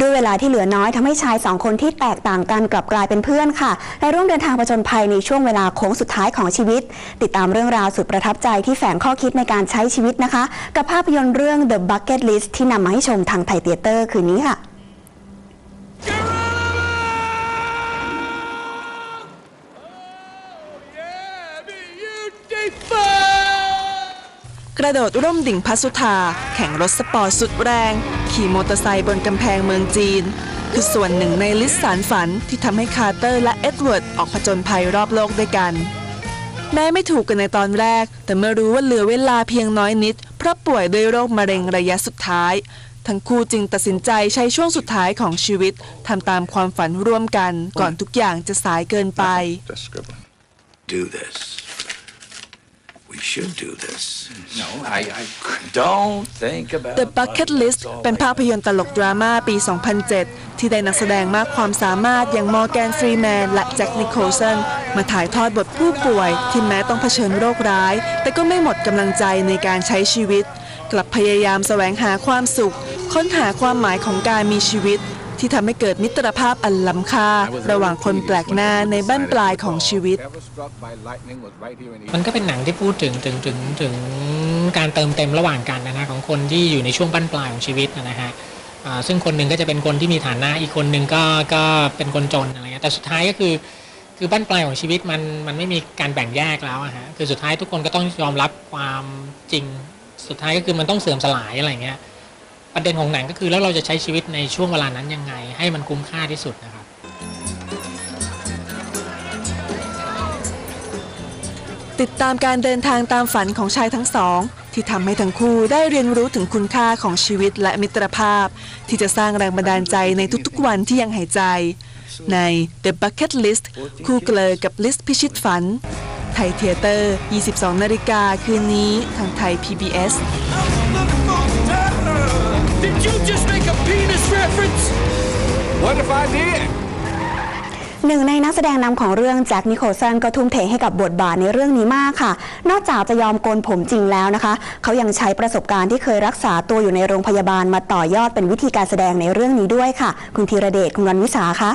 ด้วยเวลาที่เหลือน้อยทำให้ชายสองคนที่แตกต่างกันกลับกลายเป็นเพื่อนค่ะและร่วมเดินทางประจนภัยในช่วงเวลาโค้งสุดท้ายของชีวิต ติดตามเรื่องราวสุดประทับใจที่แฝงข้อคิดในการใช้ชีวิตนะคะ กับภาพยนตร์เรื่อง The Bucket List ที่นำมาให้ชมทางไทยเตียเตอร์คืนนี้ค่ะกระโดดร่มดิ่งพัสุธาแข่งรถสปอร์ตสุดแรง ขี่มอเตอร์ไซค์บนกำแพงเมืองจีน คือส่วนหนึ่งในลิสต์สารฝันที่ทำให้คาร์เตอร์และเอ็ดเวิร์ดออกผจญภัยรอบโลกด้วยกัน แม้ไม่ถูกกันในตอนแรก แต่เมื่อรู้ว่าเหลือเวลาเพียงน้อยนิด เพราะป่วยด้วยโรคมะเร็งระยะสุดท้าย ทั้งคู่จึงตัดสินใจใช้ช่วงสุดท้ายของชีวิตทำตามความฝันร่วมกัน ก่อนทุกอย่างจะสายเกินไป do this. We should do this. No, I, I don't think about The Bucket List เป็นภาพยนตร์ตลกดราม่าปี 2007 ที่ได้นักแสดงมากความสามารถอย่างมอร์แกนฟรีแมนและแจ็คนิโคลสันมาถ่ายทอดบทผู้ป่วยที่แม้ต้องเผชิญโรคร้าย แต่ก็ไม่หมดกำลังใจในการใช้ชีวิต กลับพยายามแสวงหาความสุข ค้นหาความหมายของการมีชีวิต ที่ทำให้เกิดมิตรภาพอันล้ำค่า ระหว่างคนแปลกหน้าในบ้านปลายของชีวิต ever struck by lightning was right here in มันก็เป็นหนังที่พูดถึงถึงถึงถึงการเติมเต็มระหว่างกันนะฮะของคนที่อยู่ในช่วงบั้นปลายของชีวิตนะฮะอ่าซึ่งคนหนึ่งก็จะเป็นคนที่มีฐานะอีกคนหนึ่งก็ก็เป็นคนจนอะไรเงี้ยแต่สุดท้ายก็คือคือบั้นปลายของชีวิตมันมันไม่มีการแบ่งแยกแล้วอะฮะคือสุดท้ายทุกคนก็ต้องยอมรับความจริง สุดท้ายก็คือมันต้องเสื่อมสลายอะไรเงี้ย ประเด็นของหนังก็คือแล้วเราจะใช้ชีวิตในช่วงเวลานั้นยังไง ให้มันคุ้มค่าที่สุดนะครับ ติดตามการเดินทางตามฝันของชายทั้งสอง ที่ทำให้ทั้งคู่ได้เรียนรู้ถึงคุณค่าของชีวิตและมิตรภาพ ที่จะสร้างแรงบันดาลใจในทุกๆวันที่ยังหายใจ ใน The Bucket List คู่เกลอกับลิสต์พิชิตฝัน ไทยเทเตอร์ 22 นาฬิกาคืนนี้ทางไทย PBS Did you just make a penis reference? What if I did? หนึ่งในนักแสดงนำของเรื่องแจ็คนิโคลสันก็ทุ่มเทให้กับบทบาทในเรื่องนี้มากค่ะ นอกจากจะยอมโกนผมจริงแล้วนะคะ เขายังใช้ประสบการณ์ที่เคยรักษาตัวอยู่ในโรงพยาบาลมาต่อยอดเป็นวิธีการแสดงในเรื่องนี้ด้วยค่ะ คุณธีระเดชคุณวันวิสาคะ